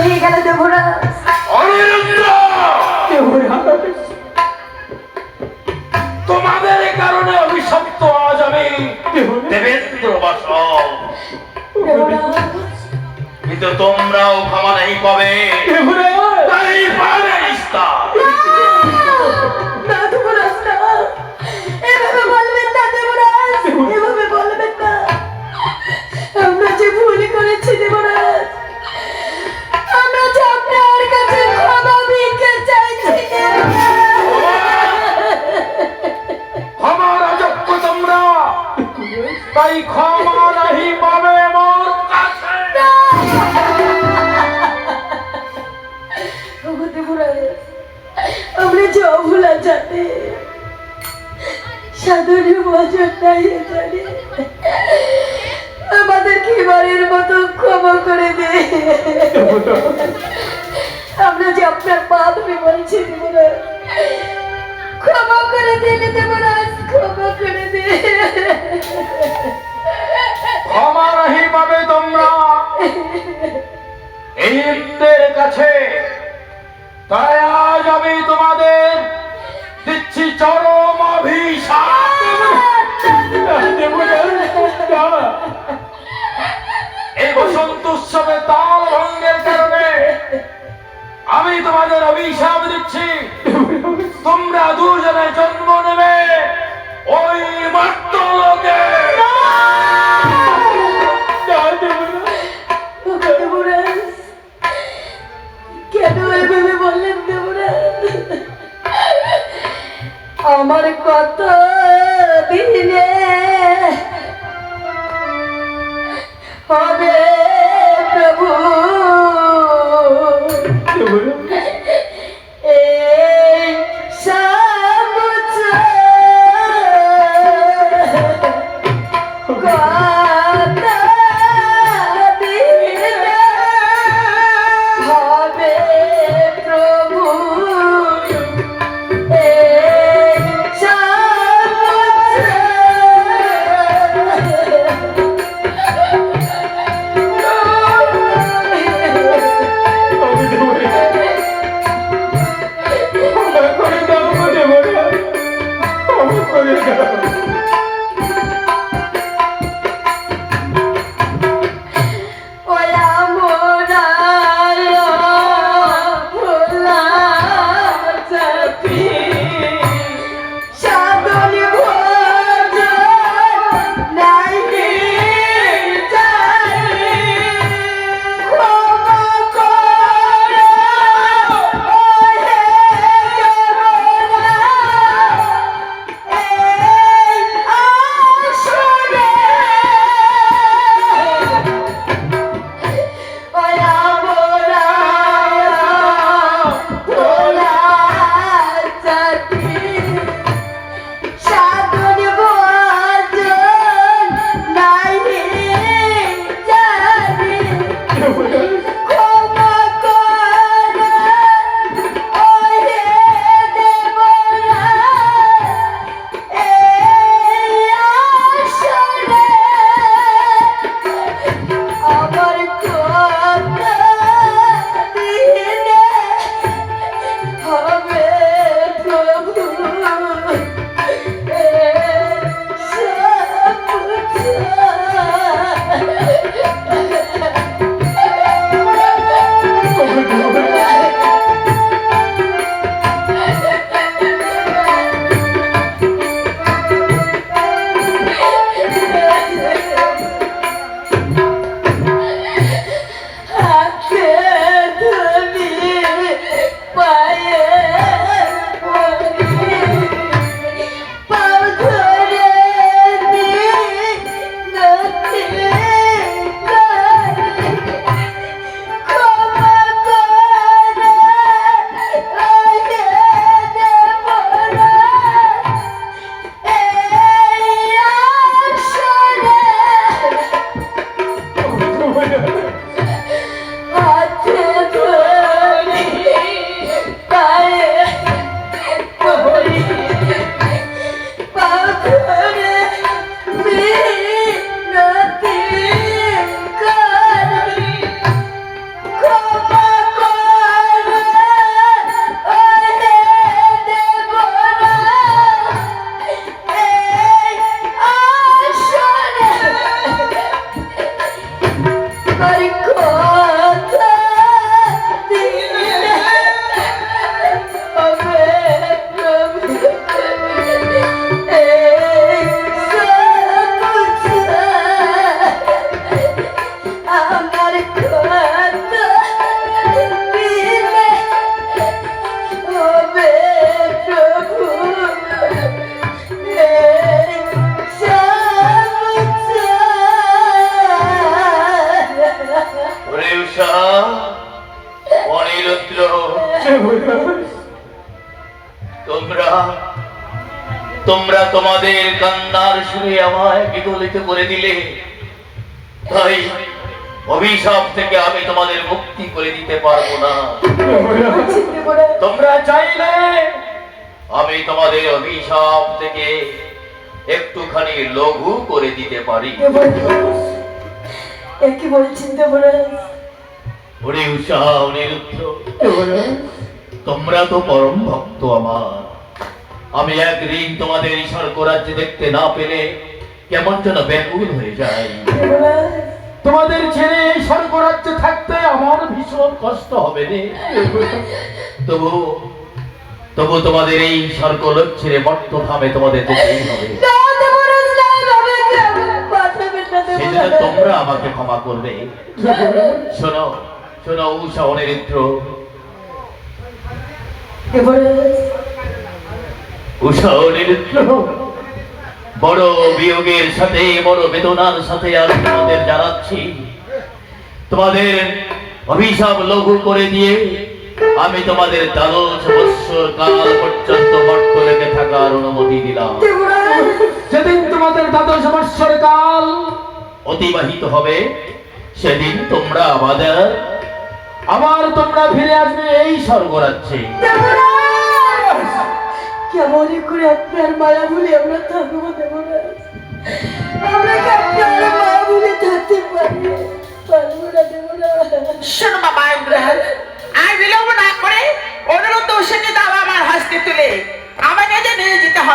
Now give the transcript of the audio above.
হয়ে গেল দেবরাজ তোমাদের কারণে অভিশপ্ত আজ আমি দেবেন্দ্র বাসব কিন্তু তোমরাও ক্ষমা নেই পাবে আমরা যে অভুলা সাধনের বছর নাই জানি। আমাদের কি মতো ক্ষমা করে দে। আমরা যে আপনার পা ধরে বলছি ক্ষমা করে দিলে ক্ষমা করে দে। এই আমার কথা তোমরা তোমাদের কান্নার সুরে আমায় বিগলিত করে দিলে তাই অভিশাপ থেকে আমি তোমাদের মুক্তি করে দিতে পারব না। তোমরা চাইলে আমি তোমাদের অভিশাপ থেকে একটুখানি লঘু করে দিতে পারি। কি বলছেন দেবরাজ ওরে উষা অনিরুদ্ধ তোমরা তো পরম ভক্ত আমার। আমি এক ঋণ তোমাদের ঈশ্বর রাজ্যে দেখতে না পেলে কেমন যেন ব্যাকুল হয়ে যায় তোমাদের ছেড়ে স্বর্গরাজ্যে থাকতে আমার ভীষণ কষ্ট হবে রে তবু তবু তোমাদের এই স্বর্গলোক ছেড়ে ধামে তোমাদের হবে। তোমরা আমাকে ক্ষমা করবে। শোনো শোনো উষা অনিরুদ্ধ। দেবরাজ অনিরুদ্ধ বড় বিয়োগের সাথে বড় বেদনার সাথে আমি তোমাদের জানাচ্ছি তোমাদের অভিশাপ লঘু করে দিয়ে আমি তোমাদের দ্বাদশ বৎসর কাল পর্যন্ত মর্ত লেগে থাকার অনুমতি দিলাম। যেদিন তোমাদের দ্বাদশ বৎসর কাল অতিবাহিত হবে সেদিন তোমরা আমাদের আবার তোমরা ফিরে আসবে এই স্বর্গরাজ্যে। কেমন করে আপনার মায়া বলে আমরা থাকব আমরা আপনার মায়া বলে থাকতে পারি? আর বিলম্ব না করে অনুরোধ দোষণে দাও আমার হাসতে তুলে। আমাকে নিজে নিয়ে যেতে হবে।